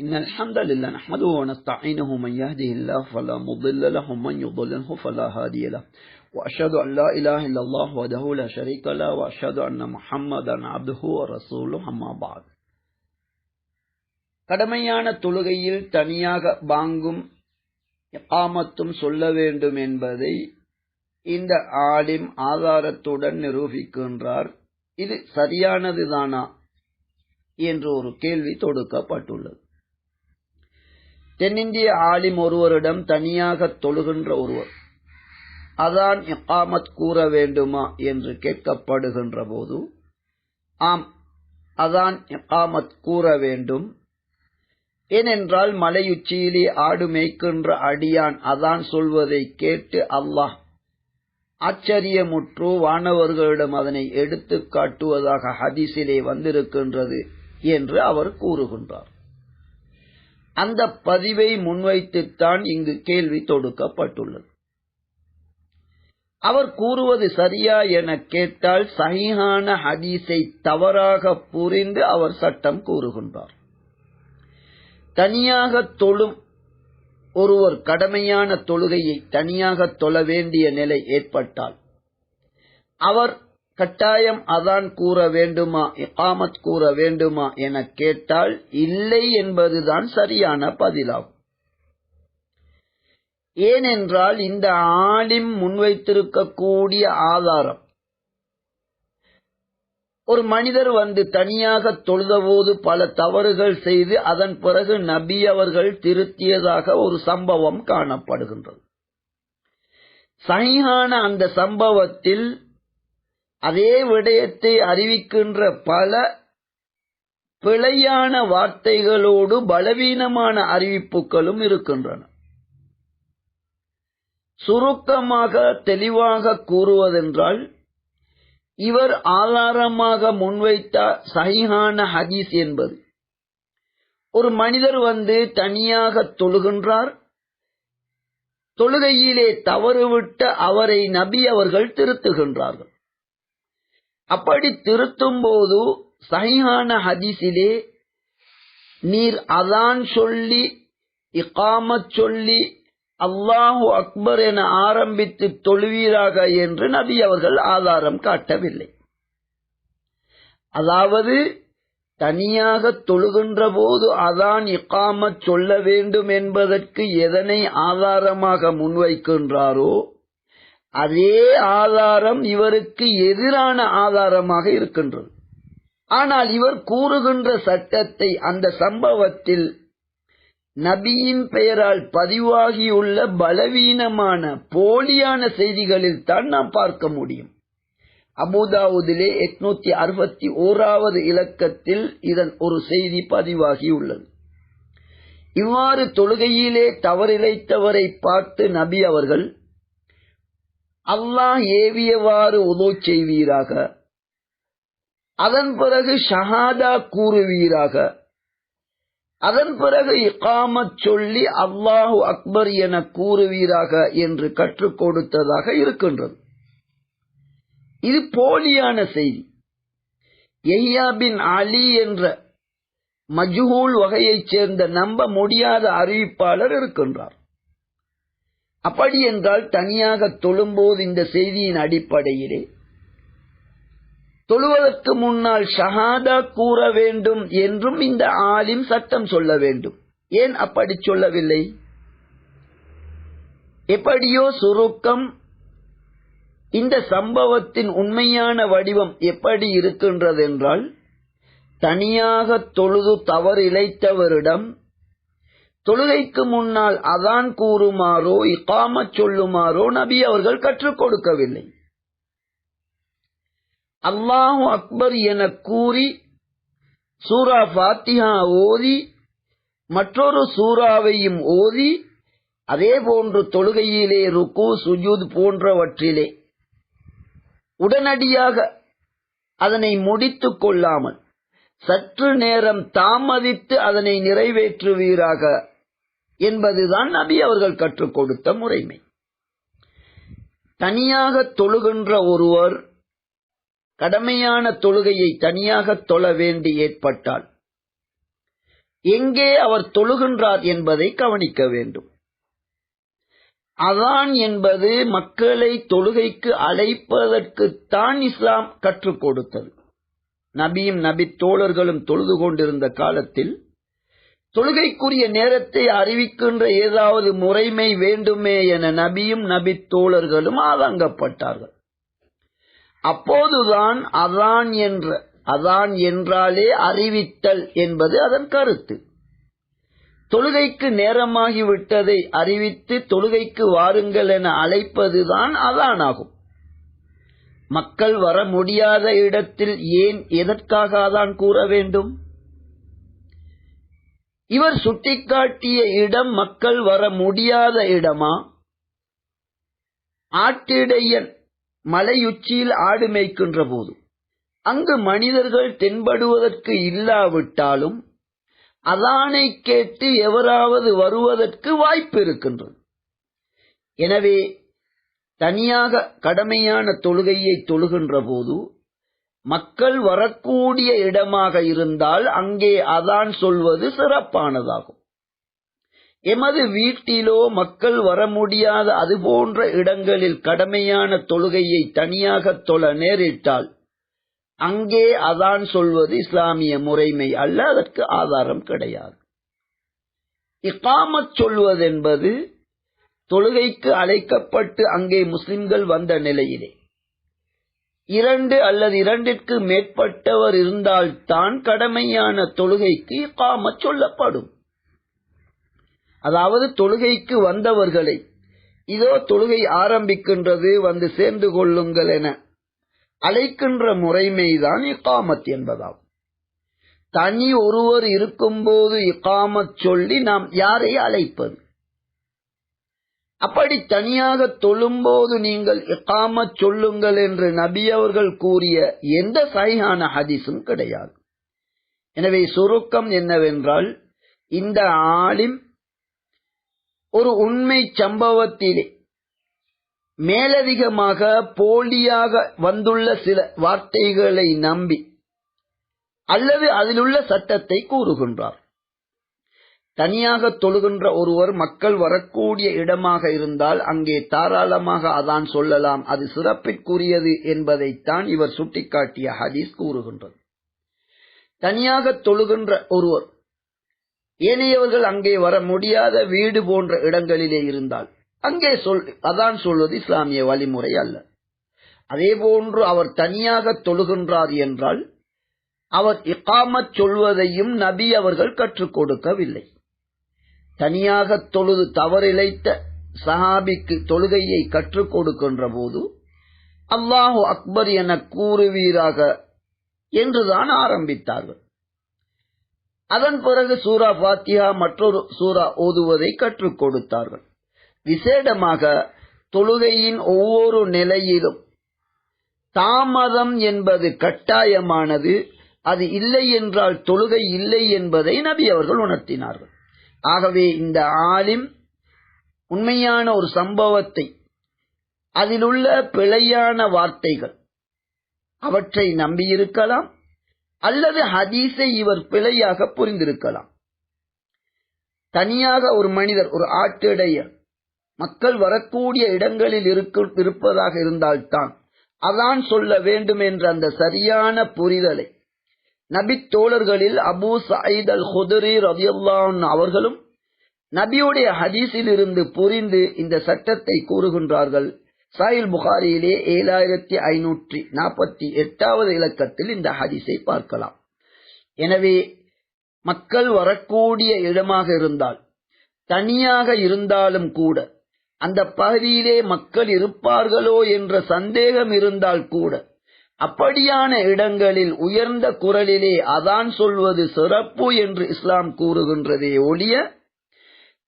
إن الحمد لله نحمده ونستعينه من يهده الله فلا مضل له ومن يضلله فلا هادي له وأشهد أن لا إله إلا الله وحده لا شريك له وأشهد أن محمدا عبده ورسوله أما بعد கடமையான தொழுகையில் தனியாக பாங்கும் காமத்தும் சொல்ல வேண்டும் என்பதை இந்த ஆலிம் ஆதாரத்துடன் நிரூபிக்கின்றார் இது சரியானதுதானா என்று ஒரு கேள்வி தொடுக்கப்பட்டுள்ளது தென்னிந்திய ஆலிம் ஒருவரிடம் தனியாக தொழுகின்ற ஒருவர் அதான் இக்காமத் கூற வேண்டுமா என்று கேட்கப்படுகின்ற போது ஆம் அதான் இக்காமத் கூற வேண்டும். ஏனென்றால் மலையுச்சியிலே ஆடு மேய்க்கின்ற அடியான் அதான் சொல்வதை கேட்டு அல்லாஹ் ஆச்சரியமுற்று வானவர்களிடம் அதனை எடுத்து காட்டுவதாக ஹதீஸிலே வந்திருக்கின்றது என்று அவர் கூறுகின்றார். அந்த பதிவை முன்வைத்துத்தான் இங்கு கேள்வி தொடுக்கப்பட்டுள்ளது. அவர் கூறுவது சரியா என கேட்டால் சகிஹான ஹதீஸை தவறாக புரிந்து அவர் சட்டம் கூறுகின்றார். தனியாக தொழும் ஒருவர் கடமையான தொழுகையை தனியாக தொழ வேண்டிய நிலை ஏற்பட்டால் அவர் கட்டாயம் அதான் கூற வேண்டுமா இகாமத் கூற வேண்டுமா என கேட்டால் இல்லை என்பதுதான் சரியான பதிலாகும். ஏனென்றால் இந்த ஆலிம் முன்வைத்திருக்கக்கூடிய ஆதாரம். ஒரு மனிதர் வந்து தனியாக தொழுதபோது பல தவறுகள் செய்து அதன் பிறகு நபி அவர்கள் திருத்தியதாக ஒரு சம்பவம் காணப்படுகின்றது. சகிஹான அந்த சம்பவத்தில் அதே விடயத்தை அறிவிக்கின்ற பல பிழையான வார்த்தைகளோடு பலவீனமான அறிவிப்புகளும் இருக்கின்றன. சுருக்கமாக தெளிவாக கூறுவதென்றால் இவர் ஆதாரமாக முன்வைத்த சகிஹான ஹதீஸ் என்பது. ஒரு மனிதர் வந்து தனியாக தொழுகின்றார். தொழுகையிலே தவறுவிட்ட அவரை நபி அவர்கள் திருத்துகின்றார்கள். அப்படி திருத்தும் போது சகிஹான ஹதீஸிலே நீர் அதான் சொல்லி இகாமத் சொல்லி அல்லாஹு அக்பர் என ஆரம்பித்து தொழுவீராக என்று நபி அவர்கள் ஆதாரம் காட்டவில்லை. அதாவது தனியாக தொழுகின்ற போது அதான் இக்காம சொல்ல வேண்டும் என்பதற்கு எதனை ஆதாரமாக முன்வைக்கின்றாரோ அதே ஆதாரம் இவருக்கு எதிரான ஆதாரமாக இருக்கின்றது. ஆனால் இவர் கூறுகின்ற சட்டத்தை அந்த சம்பவத்தில் நபியின் பெயரால் பதிவாகியுள்ள பலவீனமான போலியான செய்திகளில் தான் நாம் பார்க்க முடியும். அபுதாவுதிலே எட்நூத்தி அறுபத்தி ஓராவது இலக்கத்தில் இதன் ஒரு செய்தி பதிவாகியுள்ளது. இவ்வாறு தொழுகையிலே தவறிழைத்தவரை பார்த்து நபி அவர்கள் அல்லாஹ் ஏவியவாறு உதோ செய்வீராக. அதன் பிறகு ஷஹாதா கூறுவீராக. அதன் பிறகு இக்காமத் சொல்லி அல்லாஹு அக்பர் என கூறுவீராக என்று கற்றுக் கொடுத்ததாக இருக்கின்றது. இது போலியான செய்தி. எஹ்யா பின் அலி என்ற மஜ்ஹூல் வகையைச் சேர்ந்த நம்ப முடியாத அறிவிப்பாளர் இருக்கின்றார். அப்படி என்றால் தனியாக தொழும்போது இந்த செய்தியின் அடிப்படையிலே தொழுவதற்கு முன்னால் ஷஹாதா கூற வேண்டும் என்றும் இந்த ஆலிம் சட்டம் சொல்ல வேண்டும். ஏன் அப்படி சொல்லவில்லை? எப்படியோ சுருக்கம் இந்த சம்பவத்தின் உண்மையான வடிவம் எப்படி இருக்கின்றது என்றால் தனியாக தொழுது தவறு இழைத்தவரிடம் தொழுகைக்கு முன்னால் அதான் கூறுமாறோ இக்காம சொல்லுமாறோ நபி அவர்கள் கற்றுக் கொடுக்கவில்லை. அல்லாஹு அக்பர் என கூறி சூரா ஃபாத்திஹா ஓதி மற்றொரு சூறாவையும் ஓதி அதே போன்று தொழுகையிலே ருக்கு சுஜூத் போன்றவற்றிலே உடனடியாக அதனை முடித்துக் கொள்ளாமல் சற்று நேரம் தாமதித்து அதனை நிறைவேற்றுவீராக. என்பதுதான் நபி அவர்கள் கற்றுக் கொடுத்த முறைமை. தனியாக தொழுகின்ற ஒருவர் கடமையான தொழுகையை தனியாக தொழ வேண்டி ஏற்பட்டால் எங்கே அவர் தொழுகின்றார் என்பதை கவனிக்க வேண்டும். அதான் என்பது மக்களை தொழுகைக்கு அழைப்பதற்குத்தான் இஸ்லாம் கற்றுக் கொடுத்தது. நபியும் நபி தோழர்களும் தொழுது கொண்டிருந்த காலத்தில் தொழுகைக்குரிய நேரத்தை அறிவிக்கின்ற ஏதாவது முறைமை வேண்டுமே என நபியும் நபி தோழர்களும் ஆதங்கப்பட்டார்கள். அப்போதுதான் அதான் என்ற அதான் என்றாலே அறிவித்தல் என்பது அதன் கருத்து. தொழுகைக்கு நேரமாகிவிட்டதை அறிவித்து தொழுகைக்கு வாருங்கள் என அழைப்பதுதான் அதானாகும். மக்கள் வர முடியாத இடத்தில் ஏன் எதற்காக அதான் கூற வேண்டும்? இவர் சுட்டிக்காட்டிய இடம் மக்கள் வர முடியாத இடமா? ஆட்டிடையன் மலையுச்சியில் ஆடு மேய்க்கின்ற போது அங்கு மனிதர்கள் தென்படுவதற்கு இல்லாவிட்டாலும் அதானை கேட்டு எவராவது வருவதற்கு வாய்ப்பு இருக்கின்றது எனவே தனியாக கடமையான தொழுகையை தொழுகின்ற போது மக்கள் வரக்கூடிய இடமாக இருந்தால் அங்கே அதான் சொல்வது சிறப்பானதாகும். எமது வீட்டிலோ மக்கள் வர முடியாத அதுபோன்ற இடங்களில் கடமையான தொழுகையை தனியாக தொழ நேரிட்டால் அங்கே அதான் சொல்வது இஸ்லாமிய முறைமை அல்ல அதற்கு ஆதாரம் கிடையாது. இக்காமத் சொல்வதென்பது தொழுகைக்கு அழைக்கப்பட்டு அங்கே முஸ்லிம்கள் வந்த நிலையிலே இரண்டு அல்லது இரண்டிற்கு மேற்பட்டவர் இருந்தால்தான் கடமையான தொழுகைக்கு இக்காமத் சொல்லப்படும். அதாவது தொழுகைக்கு வந்தவர்களை இதோ தொழுகை ஆரம்பிக்கின்றது வந்து சேர்ந்து கொள்ளுங்கள் என அழைக்கின்ற முறைமைதான் இக்காமத் என்பதாகும். தனி ஒருவர் இருக்கும்போது இக்காமத் சொல்லி நாம் யாரை அழைப்பது? அப்படி தனியாக தொழும்போது நீங்கள் இக்காம சொல்லுங்கள் என்று நபி அவர்கள் கூறிய எந்த சைஹான ஹதீஸும் கிடையாது. எனவே சுருக்கம் என்னவென்றால் இந்த ஆலிம் ஒரு உண்மை சம்பவத்திலே மேலதிகமாக போலியாக வந்துள்ள சில வார்த்தைகளை நம்பி அல்லது அதிலுள்ள சட்டத்தை கூறுகின்றார். தனியாக தொழுகின்ற ஒருவர் மக்கள் வரக்கூடிய இடமாக இருந்தால் அங்கே தாராளமாக அதான் சொல்லலாம். அது சிறப்பிற்குரியது என்பதைத்தான் இவர் சுட்டிக்காட்டிய ஹதீஸ் கூறுகின்றது. தனியாக தொழுகின்ற ஒருவர் ஏனையவர்கள் அங்கே வர முடியாத வீடு போன்ற இடங்களிலே இருந்தால் அங்கே சொல் அதான் சொல்வது இஸ்லாமிய வழிமுறை அல்ல. அதே போன்று அவர் தனியாக தொழுகின்றார் என்றால் அவர் இக்காமச் சொல்வதையும் நபி அவர்கள் கற்றுக் கொடுக்கவில்லை. தனியாக தொழுது தவறிழைத்த சஹாபிக்கு தொழுகையை கற்றுக் கொடுக்கின்ற போது அல்லாஹு அக்பர் என கூறுவீராக என்றுதான் ஆரம்பித்தார்கள். அதன் பிறகு சூரா பாத்தியா மற்றொரு சூரா ஓதுவதை கற்றுக் கொடுத்தார்கள். விசேடமாக தொழுகையின் ஒவ்வொரு நிலையிலும் தாமதம் என்பது கட்டாயமானது அது இல்லை என்றால் தொழுகை இல்லை என்பதை நபி அவர்கள் உணர்த்தினார்கள். ஆகவே இந்த ஆலிம் உண்மையான ஒரு சம்பவத்தை அதிலுள்ள பிழையான வார்த்தைகள் அவற்றை நம்பியிருக்கலாம் அல்லது ஹதீஸை இவர் பிழையாக புரிந்திருக்கலாம். தனியாக ஒரு மனிதர் ஒரு ஆட்டிடைய மக்கள் வரக்கூடிய இடங்களில் இருப்பதாக இருந்தால்தான் அதான் சொல்ல வேண்டும் என்ற அந்த சரியான புரிதலை நபி தோழர்களில் அபு சயீத் அல் ஹுதரி ரபியுல்லான் அவர்களும் நபியுடைய ஹதீஸில் இருந்து புரிந்து இந்த சட்டத்தை கூறுகின்றார்கள். சாயில் புகாரியிலே ஏழாயிரத்தி ஐநூற்றி நாற்பத்தி எட்டாவது இலக்கத்தில் இந்த ஹதீஸை பார்க்கலாம். எனவே மக்கள் வரக்கூடிய இடமாக இருந்தால் தனியாக இருந்தாலும் கூட அந்த பகுதியிலே மக்கள் இருப்பார்களோ என்ற சந்தேகம் இருந்தால் கூட அப்படியான இடங்களில் உயர்ந்த குரலிலே அதான் சொல்வது சிறப்பு என்று இஸ்லாம் கூறுகின்றதே ஒழிய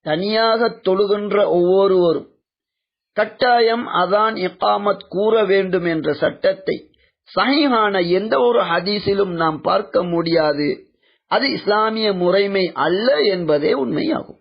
தனியாக தொழுகின்ற ஒவ்வொருவரும் கட்டாயம் அதான் இக்காமத் கூற வேண்டும் என்ற சட்டத்தை சஹிஹான எந்த ஒரு ஹதீஸிலும் நாம் பார்க்க முடியாது. அது இஸ்லாமிய முறைமை அல்ல என்பதே உண்மையாகும்.